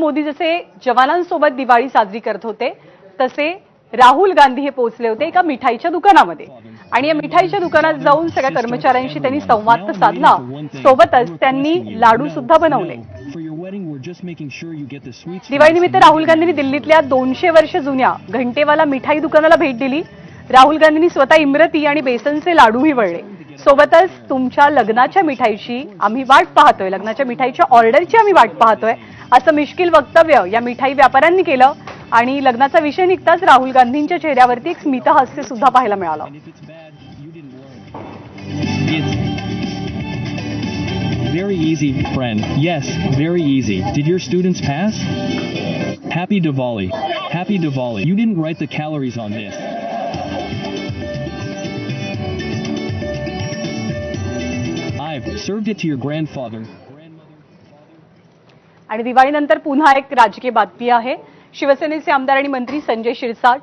मोदी जसे जवानांसोबत दिवाळी साजरी करत होते तसे राहुल गांधी हे पोहोचले होते एका मिठाईच्या दुकानामध्ये. आणि या मिठाईच्या दुकानात जाऊन सगळ्या कर्मचाऱ्यांशी त्यांनी संवाद तर साधला. सोबतच त्यांनी लाडू सुद्धा बनवले. दिवाळीनिमित्त राहुल गांधींनी दिल्लीतल्या दोनशे वर्ष जुन्या घंटेवाला मिठाई दुकानाला भेट दिली. राहुल गांधींनी स्वतः इमरती आणि बेसनचे लाडूही वळले सोबतच तुमच्या लग्नाच्या मिठाईची आम्ही वाट पाहतोय. लग्नाच्या मिठाईच्या ऑर्डरची आम्ही वाट पाहतोय. असं मिश्किल वक्तव्य या मिठाई व्यापाऱ्यांनी केलं आणि लग्नाचा विषय निघताच राहुल गांधींच्या चेहऱ्यावरती एक स्मितहास्य सुद्धा पाहायला मिळालं Very easy, friend. Yes, very easy. Did your students pass? Happy Diwali. Happy Diwali. You didn't write the calories on this. I've served it to your grandfather. आणि दिवाळीनंतर पुन्हा एक राजकीय बातमी आहे. शिवसेनेचे आमदार आणि मंत्री संजय शिरसाट